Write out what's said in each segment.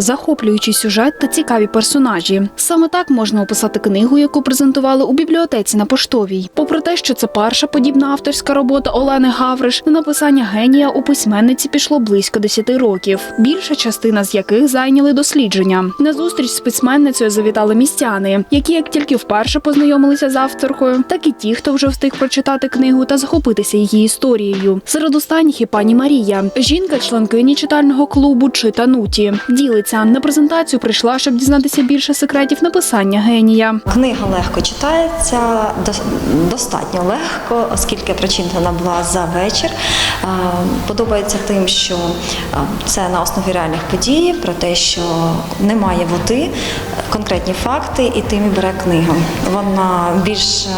захоплюючий сюжет та цікаві персонажі. Саме так можна описати книгу, яку презентували у бібліотеці на поштовій. Попри те, що це перша подібна авторська робота Олени Гавриш, на написання генія у письменниці пішло близько 10 років, більша частина з яких зайняли дослідження. На зустріч з письменницею завітали містяни, які як тільки вперше познайомилися з авторкою, так і ті, хто вже встиг прочитати книгу та захопитися її історією. Серед останніх і пані Марія, жінка, членкині читального клубу Читануті. Ділиться на презентацію прийшла, щоб дізнатися більше секретів написання генія. Книга легко читається, дос- достатньо легко, оскільки прочитана була за вечір. Подобається тим, що це на основі реальних подій, про те, що немає води, конкретні факти, і тим і бере книга. Вона більш е,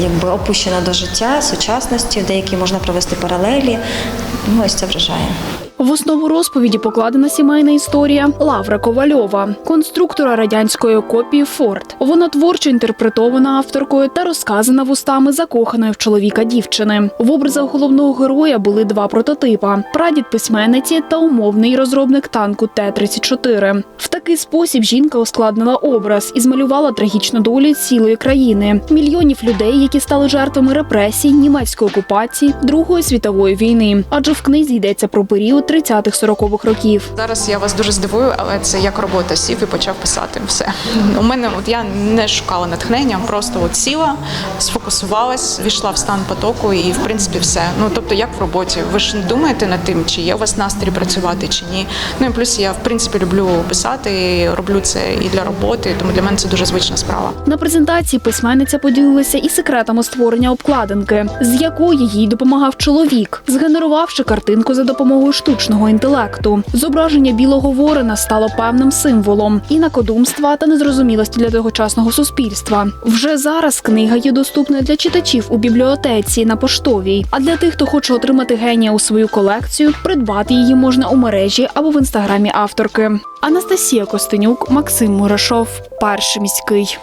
якби опущена до життя, сучасності, деякі можна провести паралелі. Ну, ось це вражає. В основу розповіді покладена сімейна історія Лавра Ковальова, конструктора радянської копії Форд. Вона творчо інтерпретована авторкою та розказана вустами закоханої в чоловіка дівчини. В образах головного героя були два прототипа: прадід письменниці та умовний розробник танку Т-34. В такий спосіб жінка ускладнила образ і змалювала трагічну долю цілої країни, мільйонів людей, які стали жертвами репресій, німецької окупації, Другої світової війни. Адже в книзі йдеться про період 30-40-х років. Зараз я вас дуже здивую, але це як робота сів і почав писати все. У мене от я не шукала натхнення, просто от сіла, сфокусувалась, війшла в стан потоку і в принципі все. Ну тобто, як в роботі, ви ж не думаєте над тим, чи є у вас настрій працювати, чи ні. Ну і плюс я в принципі люблю писати, роблю це і для роботи, тому для мене це дуже звична справа. На презентації письменниця поділилася і секретами створення обкладинки, з якої їй допомагав чоловік, згенерувавши картинку за допомогою штучного інтелекту. Зображення білого ворона стало певним символом інакодумства та незрозумілості для тогочасного суспільства. Вже зараз книга є доступною для читачів у бібліотеці на поштовій. А для тих, хто хоче отримати генія у свою колекцію, придбати її можна у мережі або в інстаграмі авторки. Анастасія Костенюк, Максим Мурашов, перший міський.